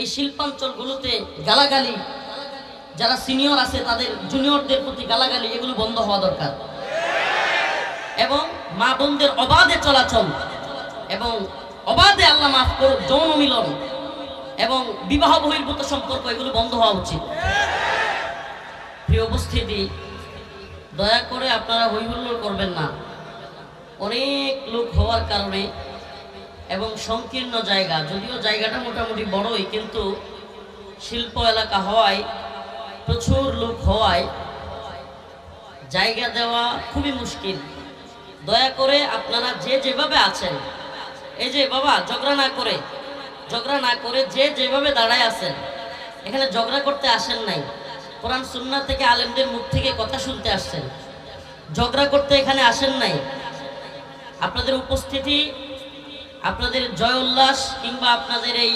এই শিল্পাঞ্চলগুলোতে গালাগালি, যারা সিনিয়র আছে তাদের জুনিয়রদের প্রতি গালাগালি, এগুলো বন্ধ হওয়া দরকার। এবং মা বোনদের অবাধে চলাচল এবং অবাধে আল্লাহ মাফ করুক, যৌন মিলন এবং বিবাহ বহির্ভূত সম্পর্ক, এগুলো বন্ধ হওয়া উচিত। প্রিয় উপস্থিতি, দয়া করে আপনারা হৈহুল্লোড় করবেন না। অনেক লোক হওয়ার কারণে এবং সংকীর্ণ জায়গা, যদিও জায়গাটা মোটামুটি বড়ই, কিন্তু শিল্প এলাকা হওয়ায়, প্রচুর লোক হওয়ায় জায়গা দেওয়া খুবই মুশকিল। দয়া করে আপনারা যে যেভাবে আছেন, এই যে বাবা, ঝগড়া না করে, ঝগড়া না করে যে যেভাবে দাঁড়ায় আছেন, এখানে ঝগড়া করতে আসেন নাই। কোরআন সুন্নাহ থেকে আলেমদের মুখ থেকে কথা শুনতে আসছেন। ঝগড়া করতে এখানে আসেন নাই। আপনাদের উপস্থিতি আপনাদের জয় উল্লাস কিংবা আপনাদের এই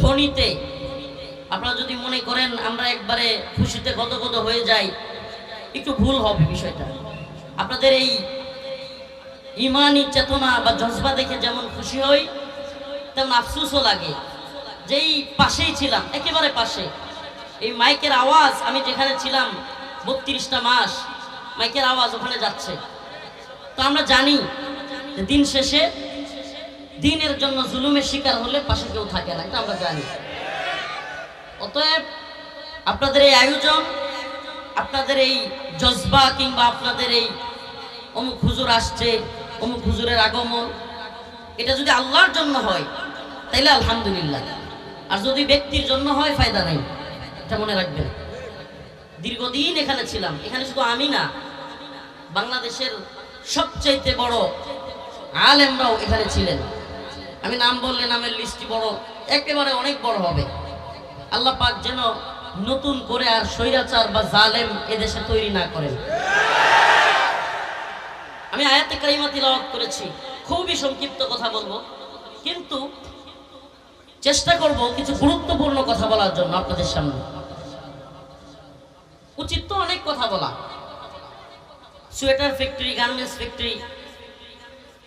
ধ্বনিতে আপনারা যদি মনে করেন আমরা একবারে খুশিতে গদগদ হয়ে যাই, একটু ভুল হবে বিষয়টা। আপনাদের এই ইমানি চেতনা বা জজবা দেখে যেমন খুশি হই, তেমন আফসুসও লাগে। যেই পাশেই ছিলাম, একেবারে পাশে। এই মাইকের আওয়াজ, আমি যেখানে ছিলাম বত্রিশটা মাস, মাইকের আওয়াজ ওখানে যাচ্ছে। তো আমরা জানি দিন শেষে দিনের জন্য জুলুমের শিকার হলে পাশে কেউ থাকে না, এটা আমরা জানি। অতএব আপনাদের এই আয়োজন, আপনাদের এই জজবা কিংবা আপনাদের এই অমুক হুজুর আসছে, অমুক হুজুরের আগমন, এটা যদি আল্লাহর জন্য হয়, তাইলে আলহামদুলিল্লাহ। আর যদি ব্যক্তির জন্য হয়, ফায়দা নেই, এটা মনে রাখবেন। দীর্ঘদিন এখানে ছিলাম, এখানে শুধু আমি না, বাংলাদেশের সবচাইতে বড় আলেমরাও এখানে ছিলেন। আমি নাম বললে নামের লিস্টটি বড়, একেবারে অনেক বড় হবে। আল্লাহ পাক যেন নতুন করে আর স্বৈরাচার বা জালেম এদেশে তৈরি না করেন। আমি আয়াতে কারিমা তিলাওয়াত করেছি, খুবই সংক্ষিপ্ত কথা বলব। কিন্তু চেষ্টা করব কিছু গুরুত্বপূর্ণ কথা বলার জন্য আপনাদের সামনে। উচিত তো অনেক কথা বলা। সোয়েটার ফ্যাক্টরি, গার্মেন্টস ফ্যাক্টরি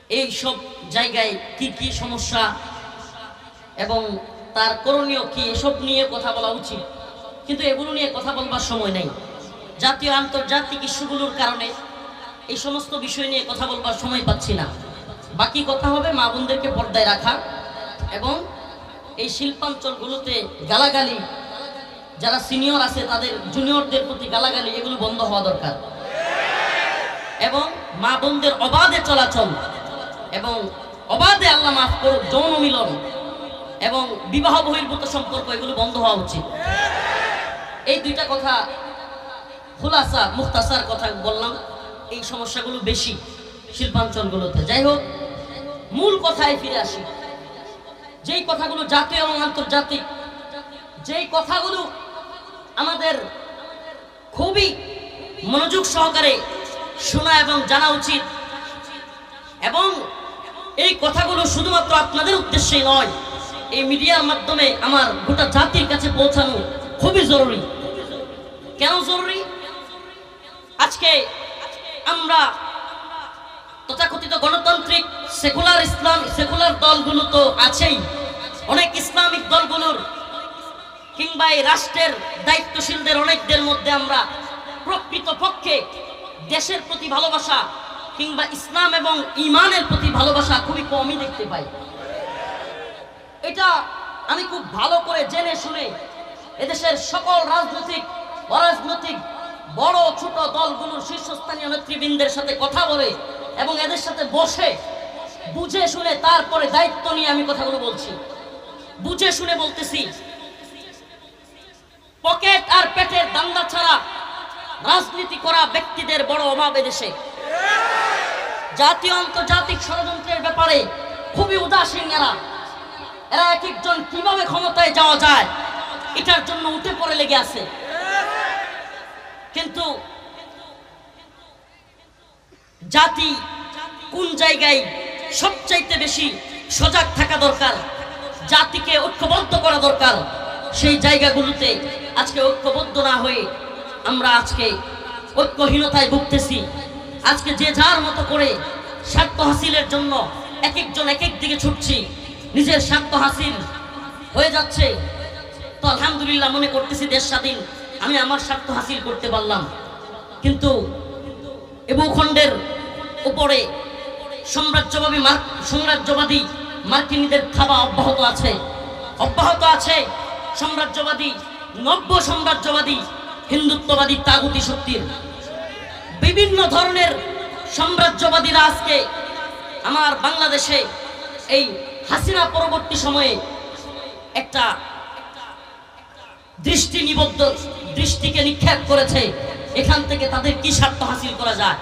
এই সব জায়গায় কি কি সমস্যা এবং তার করণীয় কি, এসব নিয়ে কথা বলা উচিত। কিন্তু এগুলো নিয়ে কথা বলবার সময় নেই। জাতীয় আন্তর্জাতিক ইস্যুগুলোর কারণে এই সমস্ত বিষয় নিয়ে কথা বলবার সময় পাচ্ছি না। বাকি কথা হবে মা বোনদেরকে পর্দায় রাখা এবং এই শিল্পাঞ্চলগুলোতে গালাগালি, যারা সিনিয়র আছে তাদের জুনিয়রদের প্রতি গালাগালি, এগুলো বন্ধ হওয়া দরকার। এবং মা বোনদের অবাধে চলাচল এবং অবাধে আল্লাহ মাফ করুক যৌন মিলন এবং বিবাহ বহির্ভূত সম্পর্ক, এগুলো বন্ধ হওয়া উচিত। এই দুইটা কথা খুলাসা, মুখতাসার কথা বললাম। এই সমস্যাগুলো বেশি শিল্পাঞ্চলগুলোতে। যাই হোক, মূল কথায় ফিরে আসি। যেই কথাগুলো জাতীয় এবং আন্তর্জাতিক, যেই কথাগুলো আমাদের খুবই মনোযোগ সহকারে শোনা এবং জানা উচিত এবং এই কথাগুলো শুধুমাত্র আপনাদের উদ্দেশ্যে নয়, এই মিডিয়ার মাধ্যমে আমার গোটা জাতির কাছে পৌঁছানো খুবই জরুরি। কেন জরুরি? আজকে আমরা তথাকথিত গণতান্ত্রিক সেকুলার ইসলাম, সেকুলার দলগুলো তো আছেই। অনেক ইসলামিক দলগুলোর কিংবা এই রাষ্ট্রের দায়িত্বশীলদের অনেকদের মধ্যে আমরা প্রকৃত পক্ষে দেশের প্রতি ভালোবাসা কিংবা ইসলাম এবং ইমানের প্রতি ভালোবাসা খুবই কমই দেখতে পাই। এটা আমি খুব ভালো করে জেনে শুনে এদেশের সকল রাজনৈতিক, অরাজনৈতিক, বড়, ছোট দলগুলোর শীর্ষস্থানীয় নেতৃবৃন্দের সাথে কথা বলে এবং এদের সাথে বসে বুঝে শুনে তারপরে দায়িত্ব নিয়ে আমি কথাগুলো বলছি। বুঝে শুনে বলতেছি, পকেট আর পেটের দাঙ্গা ছাড়া রাজনীতি করা ব্যক্তিদের বড় অভাব এদেশে। জাতীয় আন্তর্জাতিক ষড়যন্ত্রের ব্যাপারে খুবই উদাসীন এরা। এরা এক একজন কীভাবে ক্ষমতায় যাওয়া যায়, এটার জন্য উঠে পড়ে লেগে আছে। কিন্তু জাতি কোন জায়গায় সবচাইতে বেশি সজাগ থাকা দরকার, জাতিকে ঐক্যবদ্ধ করা দরকার, সেই জায়গাগুলোতে আজকে ঐক্যবদ্ধ না হয়ে আমরা আজকে ঐক্যহীনতায় ভুগতেছি। আজকে যে যার মতো করে স্বার্থ হাসিলের জন্য এক একজন এক এক দিকে ছুটছি, নিজের স্বার্থ হাসিল হয়ে যাচ্ছে। তো আলহামদুলিল্লাহ মনে করতেছি দেশ স্বাধীন, আমি আমার স্বার্থ হাসিল করতে পারলাম। কিন্তু এ ভূখণ্ডের উপরে সাম্রাজ্যবাদী মার্ক সাম্রাজ্যবাদী মার্কিনীদের থাবা অব্যাহত আছে। অব্যাহত আছে সাম্রাজ্যবাদী, নব্য সাম্রাজ্যবাদী হিন্দুত্ববাদী তাগুতি শক্তির। বিভিন্ন ধরনের সাম্রাজ্যবাদীরা আজকে আমার বাংলাদেশে এই হাসিনা পরবর্তী সময়ে একটা দৃষ্টি নিবদ্ধ দৃষ্টিকে নিক্ষেপ করেছে। এখান থেকে তাদের কি স্বার্থ হাসিল করা যায়?